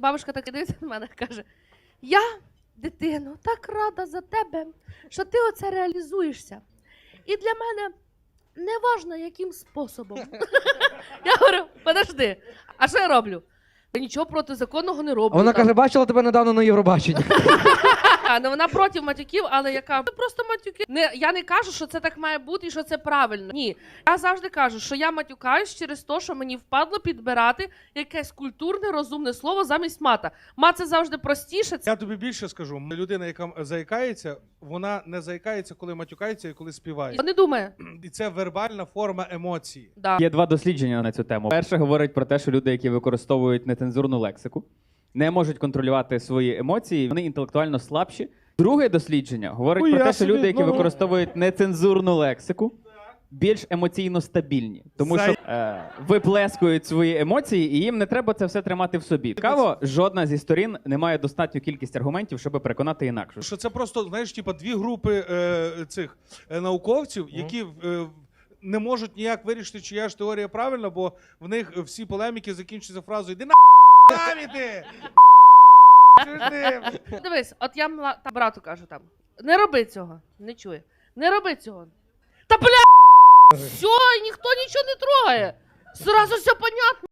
Бабушка так і дивиться на мене каже: Я, дитино, так рада за тебе, що ти оце реалізуєшся. І для мене не важно, яким способом. Я говорю, подожди, а що я роблю? Я нічого протизаконного не роблю. А вона там. каже, бачила тебе недавно на Євробаченні. А, ну вона проти матюків, але яка «Це просто матюки. Не, я не кажу, що це так має бути і що це правильно. Ні. Я завжди кажу, що я матюкаюсь через те, що мені впадло підбирати якесь культурне, розумне слово замість мата. Мат це завжди простіше. Це Я тобі більше скажу. Людина, яка заїкається, вона не заїкається, коли матюкається і коли співає. не думає. І це вербальна форма емоції. Да. Є два дослідження на цю тему. Перше говорить про те, що люди, які використовують нецензурну лексику, не можуть контролювати свої емоції, вони інтелектуально слабші. Друге дослідження говорить Ой, про те, що собі, люди, які ну. використовують нецензурну лексику, більш емоційно стабільні, тому що е, виплескують свої емоції, і їм не треба це все тримати в собі. Цікаво, жодна зі сторін не має достатню кількість аргументів, щоб переконати інакше. Що це просто, знаєш, типа дві групи е, цих е, науковців, які е, не можуть ніяк вирішити, чия ж теорія правильна, бо в них всі полеміки закінчуються фразою Іди на самі ти! Дивись, от я мла... та брату кажу там: не роби цього, не чує. Не роби цього. Та бля! Все, ніхто нічого не трогає. Зразу все понятно.